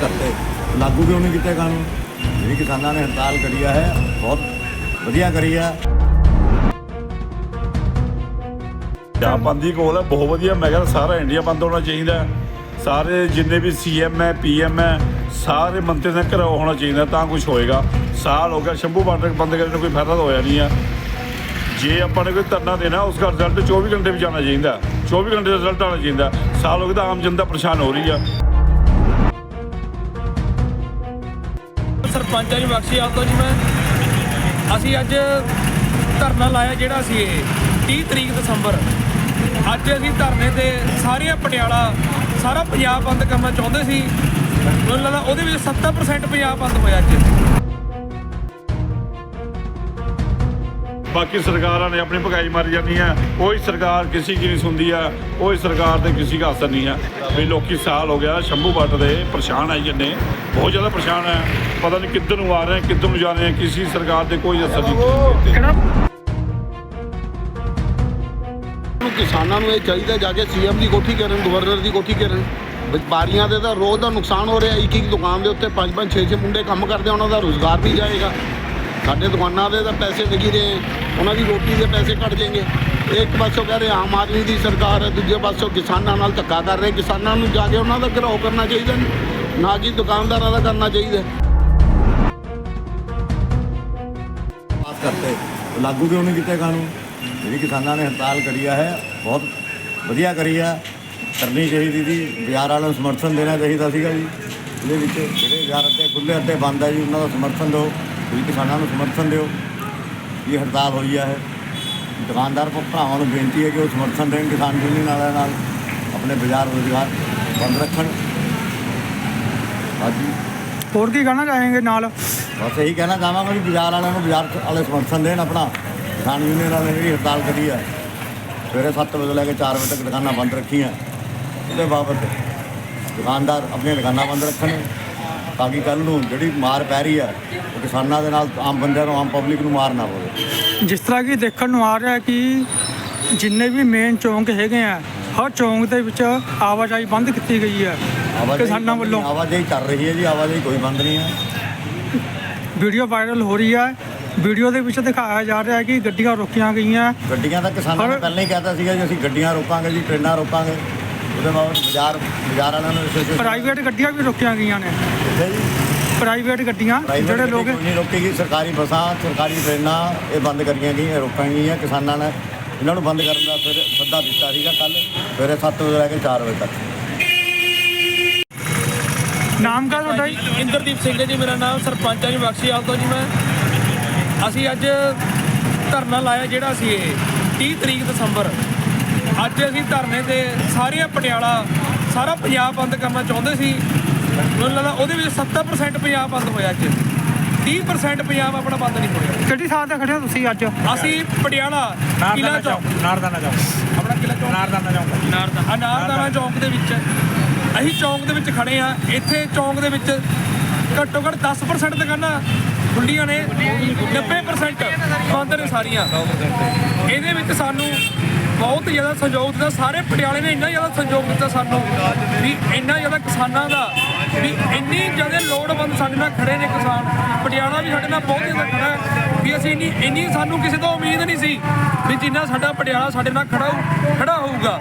ਪਾਸ ਕਰਤੇ। ਲਾਗੂ ਕਿਉਂ ਨਹੀਂ ਕੀਤੇ ਜਿਹੜੀ ਕਿਸਾਨਾਂ ਨੇ ਹੜਤਾਲ ਕਰੀ ਆ ਹੈ। ਬਹੁਤ ਵਧੀਆ ਕਰੀ ਆ। ਪੰਜਾਬ ਬੰਦ ਕੋਲ ਹੈ ਬਹੁਤ ਵਧੀਆ। ਮੈਂ ਕਹਿੰਦਾ ਸਾਰਾ ਇੰਡੀਆ ਬੰਦ ਹੋਣਾ ਚਾਹੀਦਾ ਸਾਰੇ ਜਿੰਨੇ ਵੀ ਸੀਐਮ ਹੈ ਪੀਐਮ ਹੈ, ਸਾਰੇ ਮੰਤਰੀ ਦੇ ਘਰ ਹੋਣਾ ਚਾਹੀਦਾ, ਤਾਂ ਕੁਝ ਹੋਏਗਾ। ਸਾਲ ਹੋ ਗਿਆ, ਸ਼ੰਭੂ ਬਾਰਡਰ ਬੰਦ ਕਰਨ ਨੂੰ ਕੋਈ ਫਾਇਦਾ ਤਾਂ ਹੋਇਆ ਨਹੀਂ ਆ। ਜੇ ਆਪਾਂ ਨੇ ਕੋਈ ਧਰਨਾ ਦੇਣਾ, ਉਸ ਦਾ ਰਿਜ਼ਲਟ 24 ਘੰਟੇ ਵਿੱਚ ਆਉਣਾ ਚਾਹੀਦਾ। 24 ਘੰਟੇ ਦਾ ਰਿਜ਼ਲਟ ਆਉਣਾ ਚਾਹੀਦਾ। ਸਾਲ ਹੋ ਗਿਆ ਤਾਂ ਆਮ ਜਨਤਾ ਪਰੇਸ਼ਾਨ ਹੋ ਰਹੀ ਆ। ਸਰਪੰਚ ਨੂੰ ਬਖਸ਼ੀ ਆਪ ਤੋਂ ਜੀ ਮੈਂ। ਅਸੀਂ ਅੱਜ ਧਰਨਾ ਲਾਇਆ ਜਿਹੜਾ ਸੀ ਇਹ 30 ਤਰੀਕ ਦਸੰਬਰ। ਅੱਜ ਅਸੀਂ ਧਰਨੇ ਤੇ ਸਾਰੀਆਂ ਪਟਿਆਲਾ, ਸਾਰਾ ਪੰਜਾਬ ਬੰਦ ਕਰਨਾ ਚਾਹੁੰਦੇ ਸੀ। ਮੈਨੂੰ ਲੱਗਦਾ ਉਹਦੇ ਵਿੱਚ 70% ਪੰਜਾਬ ਬੰਦ ਹੋਇਆ ਅੱਜ। ਬਾਕੀ ਸਰਕਾਰਾਂ ਨੇ ਆਪਣੀ ਭਗਾਈ ਮਾਰੀ ਜਾਂਦੀ ਆ। ਕੋਈ ਸਰਕਾਰ ਕਿਸੇ ਕੀ ਨਹੀਂ ਸੁਣਦੀ ਆ। ਕੋਈ ਸਰਕਾਰ ਤੇ ਕਿਸੇ ਦਾ ਅਸਰ ਨਹੀਂ ਆ। ਵੀ ਲੋਕੀ ਸਾਲ ਹੋ ਗਿਆ ਸ਼ੰਭੂ ਬੱਟ ਦੇ ਪਰੇਸ਼ਾਨ ਆਈ ਜੰਨੇ ਬਹੁਤ ਜ਼ਿਆਦਾ ਪਰੇਸ਼ਾਨ ਹੈ ਪਤਾ ਨਹੀਂ ਕਿੱਧਰ ਨੂੰ ਆ ਰਹੇ ਕਿੱਧਰ ਨੂੰ ਜਾ ਰਹੇ ਆ। ਕਿਸੇ ਸਰਕਾਰ ਦੇ ਕੋਈ ਅਸਰ ਨਹੀਂ। ਕਿਸਾਨਾਂ ਨੂੰ ਇਹ ਚਾਹੀਦਾ ਜਾ ਕੇ ਸੀਐਮ ਦੀ ਕੋਠੀ ਕਰਨ ਗਵਰਨਰ ਦੀ ਕੋਠੀ ਕਰਨ। ਵਪਾਰੀਆਂ ਦੇ ਤਾਂ ਰੋਜ਼ ਦਾ ਨੁਕਸਾਨ ਹੋ ਰਿਹਾ। ਇੱਕ ਇੱਕ ਦੁਕਾਨ ਦੇ ਉੱਤੇ ਪੰਜ ਪੰਜ ਛੇ ਛੇ ਮੁੰਡੇ ਕੰਮ ਕਰਦੇ ਆ, ਉਹਨਾਂ ਦਾ ਰੋਜ਼ਗਾਰ ਵੀ ਜਾਏਗਾ। ਸਾਡੇ ਦੁਕਾਨਾਂ ਦੇ ਤਾਂ ਪੈਸੇ ਲੱਗੀ ਰਹੇ ਉਹਨਾਂ ਦੀ ਰੋਟੀ ਦੇ ਪੈਸੇ ਕੱਟ ਜਾਣਗੇ ਇੱਕ ਪਾਸੋਂ ਕਹਿ ਰਹੇ ਆਮ ਆਦਮੀ ਦੀ ਸਰਕਾਰ ਹੈ, ਦੂਜੇ ਪਾਸੋਂ ਕਿਸਾਨਾਂ ਨਾਲ ਧੱਕਾ ਕਰ ਰਹੇ। ਕਿਸਾਨਾਂ ਨੂੰ ਜਾ ਕੇ ਉਹਨਾਂ ਦਾ ਘਿਰਾਓ ਕਰਨਾ ਚਾਹੀਦਾ ਨਾ। ਕਿ ਦੁਕਾਨਦਾਰਾਂ ਦਾ ਕਰਨਾ ਚਾਹੀਦਾ। ਪਾਸ ਕਰਤੇ। ਲਾਗੂ ਕਿਉਂ ਨਹੀਂ ਕੀਤੇ ਕਾਨੂੰਨ? ਜਿਹੜੀ ਕਿਸਾਨਾਂ ਨੇ ਹੜਤਾਲ ਕਰੀ ਹੈ। ਬਹੁਤ ਵਧੀਆ ਕਰੀ ਹੈ ਕਰਨੀ ਚਾਹੀਦੀ ਸੀ। ਬਾਜ਼ਾਰ ਵਾਲਿਆਂ ਨੂੰ ਸਮਰਥਨ ਦੇਣਾ ਚਾਹੀਦਾ ਸੀਗਾ ਜੀ। ਇਹਦੇ ਵਿੱਚ ਜਿਹੜੇ ਬਾਜ਼ਾਰ ਅੱਧੇ ਖੁੱਲੇ ਅੱਧੇ ਬੰਦ ਆ ਜੀ ਉਹਨਾਂ ਦਾ ਸਮਰਥਨ ਦਿਓ ਤੁਸੀਂ ਕਿਸਾਨਾਂ ਨੂੰ ਸਮਰਥਨ ਦਿਓ ਇਹ ਹੜਤਾਲ ਹੋਈ ਆ ਹੈ ਦੁਕਾਨਦਾਰ ਭਰਾ- ਭਰਾਵਾਂ ਨੂੰ ਬੇਨਤੀ ਹੈ ਕਿ ਉਹ ਸਮਰਥਨ ਦੇਣ ਕਿਸਾਨ ਯੂਨੀਅਨ ਵਾਲਿਆਂ ਨਾਲ ਆਪਣੇ ਬਾਜ਼ਾਰ ਰੋਜ਼ਗਾਰ ਬੰਦ ਰੱਖਣ। ਹਾਂਜੀ। ਹੋਰ ਕੀ ਕਹਿਣਾ ਚਾहेंगे ਨਾਲ? ਬਸ ਇਹੀ ਕਹਿਣਾ ਚਾਹਾਂਗਾ ਵੀ ਬਾਜ਼ਾਰ ਵਾਲਿਆਂ ਨੂੰ ਬਾਜ਼ਾਰ ਵਾਲੇ ਸਮਰਥਨ ਦੇਣ ਆਪਣਾ। ਕਿਸਾਨ ਯੂਨੀਅਨ ਵਾਲਿਆਂ ਨੇ ਜਿਹੜੀ ਹੜਤਾਲ ਕਰੀ ਹੈ ਸਵੇਰੇ 7 ਵਜੇ ਲੈ ਕੇ 4 ਵਜੇ ਤੱਕ ਦੁਕਾਨਾਂ ਬੰਦ ਰੱਖੀਆਂ। ਉਹਦੇ ਬਾਬਤ ਦੁਕਾਨਦਾਰ ਆਪਣੀਆਂ ਦੁਕਾਨਾਂ ਬੰਦ ਰੱਖਣ ਤਾਂ ਕਿ ਕੱਲ ਨੂੰ ਜਿਹੜੀ ਮਾਰ ਪੈ ਰਹੀ ਹੈ ਉਹ ਕਿਸਾਨਾਂ ਦੇ ਨਾਲ ਆਮ ਬੰਦਿਆਂ ਨੂੰ ਆਮ ਪਬਲਿਕ ਨੂੰ ਮਾਰ ਨਾ ਪਵੇ। ਜਿਸ ਤਰ੍ਹਾਂ ਕਿ ਦੇਖਣ ਨੂੰ ਆ ਰਿਹਾ ਕਿ ਜਿੰਨੇ ਵੀ ਮੇਨ ਚੌਂਕ ਹੈਗੇ ਆ ਹਰ ਚੌਂਕ ਦੇ ਵਿੱਚ ਆਵਾਜਾਈ ਬੰਦ ਕੀਤੀ ਗਈ ਹੈ ਕਿਸਾਨਾਂ ਵੱਲੋਂ। ਆਵਾਜਾਈ ਚੱਲ ਰਹੀ ਹੈ ਜੀ ਆਵਾਜਾਈ ਕੋਈ ਬੰਦ ਨਹੀਂ ਹੈ। ਵੀਡੀਓ ਵਾਇਰਲ ਹੋ ਰਹੀ ਹੈ। ਵੀਡੀਓ ਦੇ ਵਿੱਚ ਦਿਖਾਇਆ ਜਾ ਰਿਹਾ ਹੈ ਕਿ ਗੱਡੀਆਂ ਰੋਕੀਆਂ ਗਈਆਂ। ਗੱਡੀਆਂ ਤਾਂ ਕਿਸਾਨਾਂ ਨੇ ਪਹਿਲਾਂ ਹੀ ਕਹਿਤਾ ਸੀਗਾ ਜੀ ਅਸੀਂ ਗੱਡੀਆਂ ਰੋਕਾਂਗੇ ਜੀ ਟ੍ਰੇਨਾਂ ਰੋਕਾਂਗੇ। ਉਹਦੇ ਬਾਅਦ ਬਾਜ਼ਾਰ ਬਾਜ਼ਾਰ ਵਾਲਿਆਂ ਨੂੰ association- ਪ੍ਰਾਈਵੇਟ ਗੱਡੀਆਂ ਵੀ ਰੋਕੀਆਂ ਗਈਆਂ ਨੇ। ਕਿੱਥੇ ਜੀ? ਪ੍ਰਾਈਵੇਟ ਗੱਡੀਆਂ ਜਿਹੜੇ ਗੱਡੀ ਲੋਕ ਕੋਈ ਨਹੀਂ ਰੋਕੇਗੀ ਸਰਕਾਰੀ ਬੱਸਾਂ ਸਰਕਾਰੀ ਟ੍ਰੇਨਾਂ ਇਹ ਬੰਦ ਕਰੀਆਂ ਗਈਆਂ ਰੋਕਾਂ ਗਈਆਂ ਕਿਸਾਨਾਂ ਨੇ ਇਹਨਾਂ ਨੂੰ ਬੰਦ ਕਰਨ ਦਾ ਫਿਰ ਸੱਦਾ ਦਿੱਤਾ ਸੀਗਾ ਕੱਲ ਸਵੇਰੇ 7 ਵਜੇ ਲੈ ਕੇ 4 ਵਜੇ ਤੱਕ। ਨਾਮ ਕਾ ਤੁਹਾਡਾ ਜੀ? ਇੰਦਰਦੀਪ ਸਿੰਘ ਹੈ ਜੀ ਮੇਰਾ ਨਾਮ ਸਰਪੰਚਾਂ ਨੂੰ ਬਖਸ਼ੀ ਆਪ ਤੋਂ ਜੀ ਮੈਂ। ਅਸੀਂ ਅੱਜ ਧਰਨਾ ਲਾਇਆ ਜਿਹੜਾ ਸੀ ਇਹ 30 ਤਰੀਕ ਦਸੰਬਰ। ਅੱਜ ਅਸੀਂ ਧਰਨੇ ਤੇ ਸਾਰੀਆਂ ਪਟਿਆਲਾ ਸਾਰਾ ਪੰਜਾਬ ਬੰਦ ਕਰਨਾ ਚਾਹੁੰਦੇ ਸੀ। ਮੈਨੂੰ ਲੱਗਦਾ ਉਹਦੇ ਵਿੱਚ 70% ਪੰਜਾਬ ਬੰਦ ਹੋਇਆ ਅੱਜ। 30% ਪੰਜਾਬ ਆਪਣਾ ਬੰਦ ਨਹੀਂ ਹੋਇਆ। ਕਿਹੜੀ ਥਾਂ ਤੇ ਖੜੇ ਹੋ ਤੁਸੀਂ ਅੱਜ? ਅਸੀਂ ਪਟਿਆਲਾ ਕਿਲਾ ਚੌਕ। ਨਾਰਦਾਨਾ ਚੌਕ। ਆਪਣਾ ਕਿਲਾ ਚੌਕ। ਨਾਰਦਾਨਾ ਚੌਕ। ਨਾਰਦਾਨਾ। ਨਾਰਦਾਨਾ ਚੌਕ ਦੇ ਵਿੱਚ। ਅਸੀਂ ਚੌਕ ਦੇ ਵਿੱਚ ਖੜੇ ਆ ਇੱਥੇ ਚੌਕ ਦੇ ਵਿੱਚ ਘੱਟੋ ਘੱਟ 10% ਦੁਕਾਨਾਂ ਖੁੱਲੀਆਂ ਨੇ। 90% ਬੰਦ ਨੇ ਸਾਰੀਆਂ। ਇਹਦੇ ਵਿੱਚ ਸਾਨੂੰ ਬਹੁਤ ਜ਼ਿਆਦਾ ਸਹਿਯੋਗ ਦਿੱਤਾ। ਸਾਰੇ ਪਟਿਆਲੇ ਨੇ ਇੰਨਾ ਜ਼ਿਆਦਾ ਸਹਿਯੋਗ ਦਿੱਤਾ ਸਾਨੂੰ ਵੀ ਇੰਨਾ ਜ਼ਿਆਦਾ ਕਿਸਾਨਾਂ ਦਾ ਵੀ ਇੰਨੀ ਜ਼ਿਆਦਾ ਲੋੜਵੰਦ ਸਾਡੇ ਨਾਲ ਖੜੇ ਨੇ ਕਿਸਾਨ। ਪਟਿਆਲਾ ਵੀ ਸਾਡੇ ਨਾਲ ਬਹੁਤ ਜ਼ਿਆਦਾ ਖੜਾ ਵੀ ਅਸੀਂ ਇੰਨੀ ਇੰਨੀ ਸਾਨੂੰ ਕਿਸੇ ਤੋਂ ਉਮੀਦ ਨਹੀਂ ਸੀ ਵੀ ਜਿੰਨਾ ਸਾਡਾ ਪਟਿਆਲਾ ਸਾਡੇ ਨਾਲ ਖੜਾ ਖੜਾ ਹੋਊਗਾ।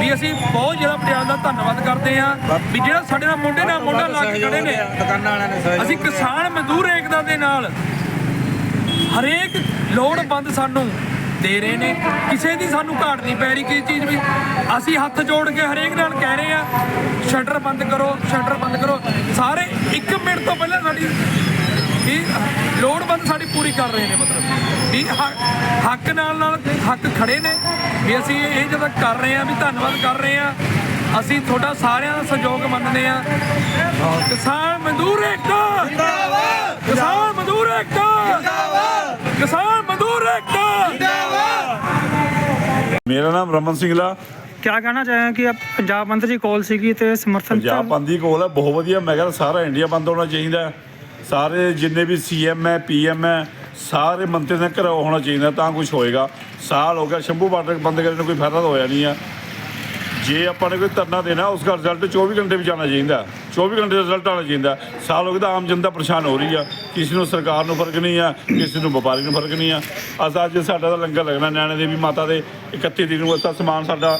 ਵੀ ਅਸੀਂ ਬਹੁਤ ਜ਼ਿਆਦਾ ਪਟਿਆਲਾ ਦਾ ਧੰਨਵਾਦ ਕਰਦੇ ਹਾਂ ਵੀ ਜਿਹੜਾ ਸਾਡੇ ਨਾਲ ਮੋਢੇ ਨਾਲ ਮੋਢਾ ਲਾ ਕੇ ਖੜੇ ਨੇ। ਦੁਕਾਨਾਂ ਵਾਲਿਆਂ ਨੇ ਅਸੀਂ ਕਿਸਾਨ ਮਜ਼ਦੂਰ ਏਕਤਾ ਦੇ ਨਾਲ ਹਰੇਕ ਲੋੜਵੰਦ ਸਾਨੂੰ ਦੇ ਰਹੇ ਨੇ। ਕਿਸੇ ਦੀ ਸਾਨੂੰ ਘਾਟ ਨਹੀਂ ਪੈ ਰਹੀ ਕਿਸੇ ਚੀਜ਼ ਵੀ। ਅਸੀਂ ਹੱਥ ਜੋੜ ਕੇ ਹਰੇਕ ਨਾਲ ਕਹਿ ਰਹੇ ਆ ਸ਼ਟਰ ਬੰਦ ਕਰੋ ਸ਼ਟਰ ਬੰਦ ਕਰੋ। ਸਾਰੇ 1 ਮਿੰਟ ਤੋਂ ਪਹਿਲਾਂ ਸਾਡੀ ਵੀ ਲੋੜਵੰਦ ਸਾਡੀ ਪੂਰੀ ਕਰ ਰਹੇ ਨੇ ਮਤਲਬ। ਵੀ ਹੱਕ ਨਾਲ ਨਾਲ ਹੱਕ ਖੜੇ ਨੇ। ਵੀ ਅਸੀਂ ਇਹ ਜਦੋਂ ਕਰ ਰਹੇ ਆ ਵੀ ਧੰਨਵਾਦ ਕਰ ਰਹੇ ਆ ਅਸੀਂ ਤੁਹਾਡਾ ਸਾਰਿਆਂ ਦਾ ਸਹਿਯੋਗ ਮੰਨਦੇ ਆ ਕਿਸਾਨ ਮਜ਼ਦੂਰ ਏਕਤਾ! ਜਿੰਦਾਬਾਦ! ਕਿਸਾਨ ਮਜ਼ਦੂਰ ਏਕਤਾ! ਜਿੰਦਾਬਾਦ! ਕਿਸਾਨ ਮੇਰਾ ਨਾਮ ਰਮਨ ਸਿੰਘਲਾ ਕੀ ਕਹਿਣਾ ਚਾहेंगे ਕਿ ਪੰਜਾਬ ਬੰਦ ਦੀ ਕਾਲ ਸੀਗੀ ਤੇ ਸਮਰਥਨ ਪੰਜਾਬ ਬੰਦ ਦੀ ਕੋਲ ਹੈ ਬਹੁਤ ਵਧੀਆ। ਮੈਂ ਕਹਿੰਦਾ ਸਾਰਾ ਇੰਡੀਆ ਬੰਦ ਹੋਣਾ ਚਾਹੀਦਾ। ਸਾਰੇ ਜਿੰਨੇ ਵੀ ਸੀਐਮ ਹੈ ਪੀਐਮ ਹੈ ਸਾਰੇ ਮੰਤਰੀ ਦੇ ਘਰ ਹੋਣਾ ਚਾਹੀਦਾ ਤਾਂ ਕੁਝ ਹੋਏਗਾ। ਸਾਲ ਹੋ ਗਿਆ ਸ਼ੰਭੂ ਬਾਰਡਰ ਬੰਦ ਕਰਨ ਨੂੰ ਕੋਈ ਫਾਇਦਾ ਹੋਇਆ ਨਹੀਂ ਆ। ਜੇ ਆਪਾਂ ਨੇ ਕੋਈ ਧਰਨਾ ਦੇਣਾ ਉਸ ਦਾ ਰਿਜ਼ਲਟ 24 ਘੰਟੇ ਵਿੱਚ ਆਉਣਾ ਚਾਹੀਦਾ। 24 ਘੰਟੇ ਦਾ ਰਿਜ਼ਲਟ ਆਉਣਾ ਚਾਹੀਦਾ ਸਾਲ ਹੋ ਗਿਆ ਤਾਂ ਆਮ ਜਨਤਾ ਪਰੇਸ਼ਾਨ ਹੋ ਰਹੀ ਆ। ਕਿਸੇ ਨੂੰ ਸਰਕਾਰ ਨੂੰ ਫ਼ਰਕ ਨਹੀਂ ਆ ਕਿਸੇ ਨੂੰ ਵਪਾਰੀ ਨੂੰ ਫ਼ਰਕ ਨਹੀਂ ਆ। ਅਸਾਂ ਅੱਜ ਸਾਡਾ ਤਾਂ ਲੰਗਰ ਲੱਗਣਾ ਨੈਣਾ ਦੇਵੀ ਮਾਤਾ ਦੇ 31 ਤਰੀਕ ਨੂੰ ਅਸਾਂ ਸਮਾਨ ਸਾਡਾ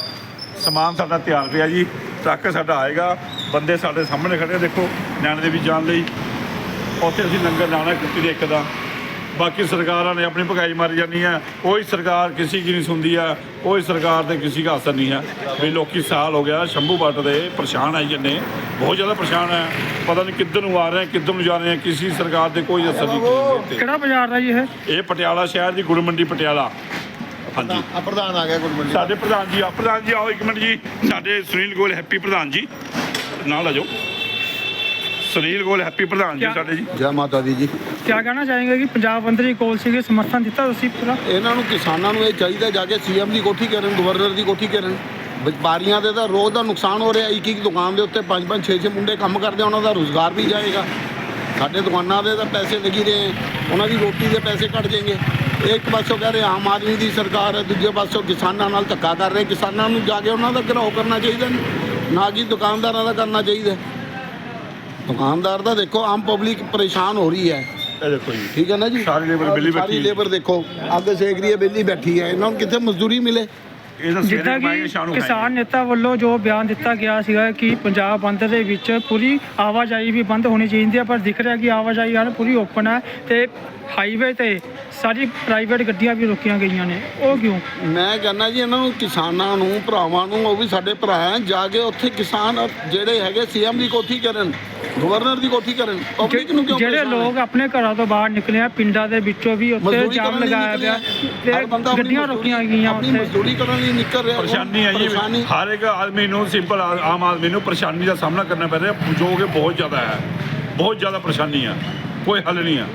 ਸਮਾਨ ਸਾਡਾ ਤਿਆਰ ਪਿਆ ਜੀ। ਟਰੱਕ ਸਾਡਾ ਆਏਗਾ ਬੰਦੇ ਸਾਡੇ ਸਾਹਮਣੇ ਖੜੇ ਆ, ਦੇਖੋ ਨੈਣਾ ਦੇਵੀ ਜਾਣ ਲਈ। ਉੱਥੇ ਅਸੀਂ ਲੰਗਰ ਲਾਉਣਾ ਕੁੱਤੀ ਦੇ ਇੱਕ ਦਾ। ਬਾਕੀ ਸਰਕਾਰਾਂ ਨੇ ਆਪਣੀ ਭਗਾਈ ਮਾਰੀ ਜਾਂਦੀ ਹੈ ਕੋਈ ਸਰਕਾਰ ਕਿਸੇ ਕੀ ਨਹੀਂ ਸੁਣਦੀ ਆ। ਕੋਈ ਸਰਕਾਰ ਤੇ ਕਿਸੇ ਦਾ ਅਸਰ ਨਹੀਂ ਹੈ ਵੀ ਲੋਕੀ ਸਾਲ ਹੋ ਗਿਆ ਸ਼ੰਭੂ ਬੱਟ ਦੇ ਪਰੇਸ਼ਾਨ ਆਈ ਜੰਨੇ ਬਹੁਤ ਜ਼ਿਆਦਾ ਪਰੇਸ਼ਾਨ ਹੈ ਪਤਾ ਨਹੀਂ ਕਿੱਧਰ ਨੂੰ ਆ ਰਹੇ ਆ ਕਿੱਧਰ ਨੂੰ ਜਾ ਰਹੇ ਆ। ਕਿਸੇ ਸਰਕਾਰ ਦੇ ਕੋਈ ਅਸਰ ਨਹੀਂ ਤੇ। ਕਿਹੜਾ ਬਾਜ਼ਾਰ ਦਾ ਜੀ ਇਹ? ਇਹ ਪਟਿਆਲਾ ਸ਼ਹਿਰ ਦੀ ਗੁੜ ਮੰਡੀ ਪਟਿਆਲਾ। ਹਾਂਜੀ। ਆ ਪ੍ਰਧਾਨ ਆ ਗਿਆ ਗੁਰਮੰਡੀ ਦਾ। ਸਾਡੇ ਪ੍ਰਧਾਨ ਜੀ ਆ ਪ੍ਰਧਾਨ ਜੀ ਆਓ ਇੱਕ ਮਿੰਟ ਜੀ। ਸਾਡੇ ਸੁਨੀਲ ਗੋਲ ਹੈਪੀ ਪ੍ਰਧਾਨ ਜੀ। ਨਾਲ ਆ ਜਾਓ। ਸੁਨੀਲ ਗੋਲ ਹੈਪੀ ਪ੍ਰਧਾਨ ਜੀ ਕਿਆ- ਸਾਡੇ ਜੀ। ਜੈ ਮਾਤਾ ਦੀ ਜੀ। ਕਿਆ ਕਹਿਣਾ ਚਾहेंगे ਕਿ ਪੰਜਾਬ ਮੰਤਰੀ ਕੋਲ ਸੀਗੇ ਸਮਰਥਨ ਦਿੱਤਾ ਤੁਸੀਂ ਪੂਰਾ? ਇਹਨਾਂ ਨੂੰ ਕਿਸਾਨਾਂ ਨੂੰ ਇਹ ਚਾਹੀਦਾ ਜਾ ਕੇ ਸੀਐਮ ਦੀ ਕੋਠੀ ਕਰਨ ਗਵਰਨਰ ਦੀ ਕੋਠੀ ਕਰਨ ਵਪਾਰੀਆਂ ਦੇ ਤਾਂ ਰੋਜ਼ ਦਾ ਨੁਕਸਾਨ ਹੋ ਰਿਹਾ ਇੱਕ ਇੱਕ ਦੁਕਾਨ ਦੇ ਉੱਤੇ ਪੰਜ ਪੰਜ ਛੇ ਛੇ ਮੁੰਡੇ ਕੰਮ ਕਰਦੇ ਆ, ਉਹਨਾਂ ਦਾ ਰੋਜ਼ਗਾਰ ਵੀ ਜਾਏਗਾ। ਸਾਡੇ ਦੁਕਾਨਾਂ ਦੇ ਤਾਂ ਪੈਸੇ ਲੱਗੀ ਰਹੇ ਉਹਨਾਂ ਦੀ ਰੋਟੀ ਦੇ ਪੈਸੇ ਕੱਟ ਜਾਣਗੇ। ਇੱਕ ਪਾਸੋਂ ਕਹਿ ਰਹੇ ਆਮ ਆਦਮੀ ਦੀ ਸਰਕਾਰ ਹੈ ਦੂਜੇ ਪਾਸੋਂ ਕਿਸਾਨਾਂ ਨਾਲ ਧੱਕਾ ਕਰ ਰਹੇ ਕਿਸਾਨਾਂ ਨੂੰ ਜਾ ਕੇ ਉਹਨਾਂ ਦਾ ਘਰਾਓ ਕਰਨਾ ਚਾਹੀਦਾ ਨਾ ਕਿ ਦੁਕਾਨਦਾਰਾਂ ਦਾ ਕਰਨਾ ਚਾਹੀਦਾ। ਦੁਕਾਨਦਾਰ ਦਾ ਦੇਖੋ ਆਮ ਪਬਲਿਕ ਪਰੇਸ਼ਾਨ ਹੋ ਰਹੀ ਹੈ। ਇਹ ਦੇਖੋ ਜੀ। ਠੀਕ ਹੈ ਨਾ ਜੀ? ਸਾਰੀ labor ਵਿਹਲੀ ਬੈਠੀ ਸਾਰੀ। ਲੇਬਰ ਦੇਖੋ ਅੱਗ ਸੇਕ ਰਹੀ ਹੈ ਬਿੱਲੀ ਬੈਠੀ ਹੈ। ਇਹਨਾਂ ਨੂੰ ਕਿੱਥੇ ਮਜ਼ਦੂਰੀ ਮਿਲੇ? ਇਹ ਤਾਂ ਸਵੇਰੇ ਜਿੱਦਾਂ ਕਿ ਸ਼ਾਮ ਨੂੰ ਕਿਸਾਨ ਨੇਤਾ ਵੱਲੋਂ ਜੋ ਬਿਆਨ ਦਿੱਤਾ ਗਿਆ ਸੀਗਾ ਕਿ ਪੰਜਾਬ ਬੰਦ ਦੇ ਵਿੱਚ ਪੂਰੀ ਆਵਾਜਾਈ ਵੀ ਬੰਦ ਹੋਣੀ ਚਾਹੀਦੀ ਹੈ ਪਰ ਦਿਖ ਰਿਹਾ ਕਿ ਆਵਾਜਾਈ ਹਨ ਪੂਰੀ ਓਪਨ ਹੈ ਤੇ ਹਾਈਵੇ ਤੇ ਸਾਰੀ ਪ੍ਰਾਈਵੇਟ ਗੱਡੀਆਂ ਵੀ ਰੋਕੀਆਂ ਗਈਆਂ ਨੇ ਉਹ ਕਿਉਂ ਮੈਂ ਕਹਿੰਦਾ ਜੀ ਇਹਨਾਂ ਨੂੰ ਕਿਸਾਨਾਂ ਨੂੰ ਭਰਾਵਾਂ ਨੂੰ ਉਹ ਵੀ ਸਾਡੇ ਭਰਾ ਹੈ ਜਾ ਕੇ ਉੱਥੇ ਕਿਸਾਨ ਜਿਹੜੇ ਹੈਗੇ ਸੀਐਮ ਦੀ ਕੋਠੀ ਕਰਨ ਗਵਰਨਰ ਦੀ ਕੋਠੀ ਕਰਨ ਪਬਲਿਕ ਨੂੰ ਕਿਉਂ ਜਿਹੜੇ ਪਰੇਸ਼ਾਨ ਹੈ? ਲੋਕ ਆਪਣੇ ਘਰਾਂ ਤੋਂ ਬਾਹਰ ਨਿਕਲੇ ਆ ਪਿੰਡਾਂ ਦੇ ਵਿੱਚੋਂ ਵੀ ਉੱਥੇ ਮਜ਼ਦੂਰੀ ਜਾਮ ਕਰਨ ਲਈ ਲਗਾਇਆ ਨਿਕਲੇ ਗਿਆ ਆ। ਤੇ ਹਰ ਬੰਦਾ ਆਪਣੀ ਗੱਡੀਆਂ ਮਜ਼ਦੂਰੀ- ਰੋਕੀਆਂ ਗਈਆਂ ਆਪਣੀ ਉੱਥੇ ਮਜ਼ਦੂਰੀ ਕਰਨ ਲਈ ਨਿਕਲ ਰਿਹਾ ਪਰੇਸ਼ਾਨੀ ਹੈ ਜੀ। ਹਰ ਇੱਕ ਆਦਮੀ ਨੂੰ ਸਿੰਪਲ ਆਮ ਆਦਮੀ ਨੂੰ ਪਰੇਸ਼ਾਨੀ ਦਾ ਸਾਹਮਣਾ ਕਰਨਾ ਪੈ ਰਿਹਾ ਜੋ ਕਿ ਬਹੁਤ ਜ਼ਿਆਦਾ ਹੈ। ਬਹੁਤ ਜ਼ਿਆਦਾ ਪਰੇਸ਼ਾਨੀ ਹੈ ਕੋਈ ਹੱਲ ਨਹੀਂ ਹੈ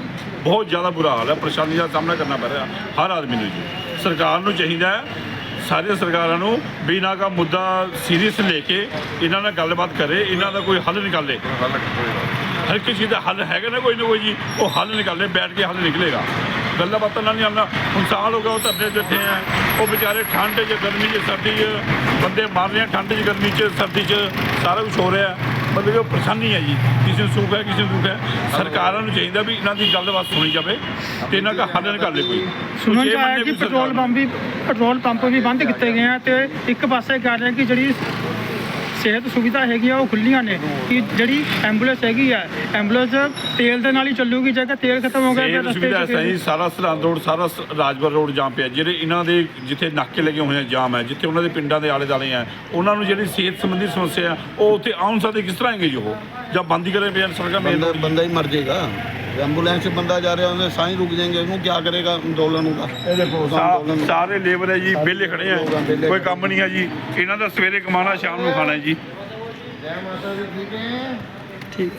ਬਹੁਤ ਜ਼ਿਆਦਾ ਬੁਰਾ ਹਾਲ ਹੈ। ਪਰੇਸ਼ਾਨੀ ਦਾ ਸਾਹਮਣਾ ਕਰਨਾ ਪੈ ਰਿਹਾ ਹਰ ਆਦਮੀ ਨੂੰ ਜੀ। ਸਰਕਾਰ ਨੂੰ ਚਾਹੀਦਾ ਹੈ ਸਾਰੀਆਂ ਸਰਕਾਰਾਂ ਨੂੰ ਵੀ ਇਹਨਾਂ ਦਾ ਮੁੱਦਾ ਸੀਰੀਅਸ ਲੈ ਕੇ ਇਹਨਾਂ ਨਾਲ ਗੱਲਬਾਤ ਕਰੇ ਇਹਨਾਂ ਦਾ ਕੋਈ ਹੱਲ ਨਿਕਾਲੇ। ਹਰ ਕਿਸੇ ਚੀਜ਼ ਦਾ ਹੱਲ ਹੈਗਾ ਨਾ ਕੋਈ ਨਾ ਕੋਈ ਜੀ ਉਹ ਹੱਲ ਨਿਕਾਲੇ ਬੈਠ ਕੇ ਹੱਲ ਨਿਕਲੇਗਾ। ਗੱਲਾਂ ਬਾਤਾਂ ਨਾਲ ਨਹੀਂ ਆਉਂਦਾ। ਹੁਣ ਸਾਲ ਹੋ ਗਿਆ ਉਹ ਧਰਨੇ ਬੈਠੇ ਆ। ਉਹ ਵਿਚਾਰੇ ਠੰਡ 'ਚ ਗਰਮੀ 'ਚ ਸਰਦੀ 'ਚ ਬੰਦੇ ਮਰ ਰਹੇ ਆ ਠੰਡ 'ਚ ਗਰਮੀ 'ਚ ਸਰਦੀ 'ਚ ਸਾਰਾ ਕੁਝ ਹੋ ਰਿਹਾ। ਮਤਲਬ ਉਹ ਪਰੇਸ਼ਾਨੀ ਹੈ ਜੀ। ਕਿਸੇ ਨੂੰ ਸੁੱਖ ਹੈ ਕਿਸੇ ਨੂੰ ਦੁੱਖ ਹੈ। ਸਰਕਾਰਾਂ ਨੂੰ ਚਾਹੀਦਾ ਵੀ ਇਹਨਾਂ ਦੀ ਗੱਲਬਾਤ ਸੁਣੀ ਜਾਵੇ ਤੇ ਇਹਨਾਂ ਦਾ ਹੱਲ ਨਿਕਾਲੇ ਕੋਈ। ਸੁਣਨ ਚ ਆਇਆ ਕਿ ਪੈਟਰੋਲ ਪੰਪ ਵੀ ਪੈਟਰੋਲ ਪੰਪ ਵੀ ਬੰਦ ਕੀਤੇ ਗਏ ਆ ਤੇ ਇੱਕ ਪਾਸੇ ਕਰ ਰਹੇ ਕਿ ਜਿਹੜੀ ਸਿਹਤ ਸੁਵਿਧਾ ਹੈਗੀ ਆ ਉਹ ਖੁੱਲੀਆਂ ਨੇ। ਕਿ ਜਿਹੜੀ ਐਂਬੂਲੈਂਸ ਹੈਗੀ ਆ ਐਂਬੂਲੈਂਸ ਤੇਲ ਦੇ ਨਾਲ ਹੀ ਚੱਲੂਗੀ ਜੇਕਰ ਤੇਲ ਖਤਮ ਹੋ ਗਿਆ ਫਿਰ ਰਸਤੇ ਸੁਵਿਧਾ ਸਹੀ ਸਾਰਾ ਸਰਹੰਦ ਰੋਡ ਸਾਰਾ ਰਾਜਪੁਰ ਰੋਡ ਜਾਮ ਪਿਆ। ਜਿਹੜੇ ਇਹਨਾਂ ਦੇ ਜਿੱਥੇ ਨਾਕੇ ਲੱਗੇ ਹੋਏ ਆ ਜਾਮ ਹੈ ਜਿੱਥੇ ਉਹਨਾਂ ਦੇ ਪਿੰਡਾਂ ਦੇ ਆਲੇ ਦਾਲੇ ਆ ਉਹਨਾਂ ਨੂੰ ਜਿਹੜੀ ਸਿਹਤ ਸੰਬੰਧੀ ਸਮੱਸਿਆ ਆ ਉਹ ਉੱਥੇ ਆਉਣ ਸਕਦੇ ਕਿਸ ਤਰ੍ਹਾਂ ਆਏਗੇ ਜੀ ਉਹ? ਜਾਂ ਬੰਦ ਹੀ ਕਰੇ ਪਿਆ ਮੇਨ ਬੰਦਾ ਹੀ ਮਰ ਜਾਏਗਾ। ਐਂਬੂਲੈਂਸ 'ਚ ਬੰਦਾ ਜਾ ਰਿਹਾ ਉਹਦੇ ਸਾਹ ਹੀ ਰੁਕ ਜਾਏंगे ਉਹਨੂੰ ਕੀ ਕਰੇਗਾ ਅੰਦੋਲਨ ਹੋਗਾ ਇਹ ਦੇਖੋ ਸਾ- ਸਾਰੇ ਲੇਬਰ ਹੈ ਜੀ ਵਿਹਲੇ ਖੜੇ ਆ। ਲੋਕ ਆ, ਵਿਹਲੇ ਕੋਈ ਕੰਮ ਨਹੀਂ ਹੈ ਜੀ। ਇਹਨਾਂ ਦਾ ਸਵੇਰੇ ਕਮਾਣਾ ਸ਼ਾਮ ਨੂੰ ਖਾਣਾ ਹੈ ਜੀ। ਠੀਕ।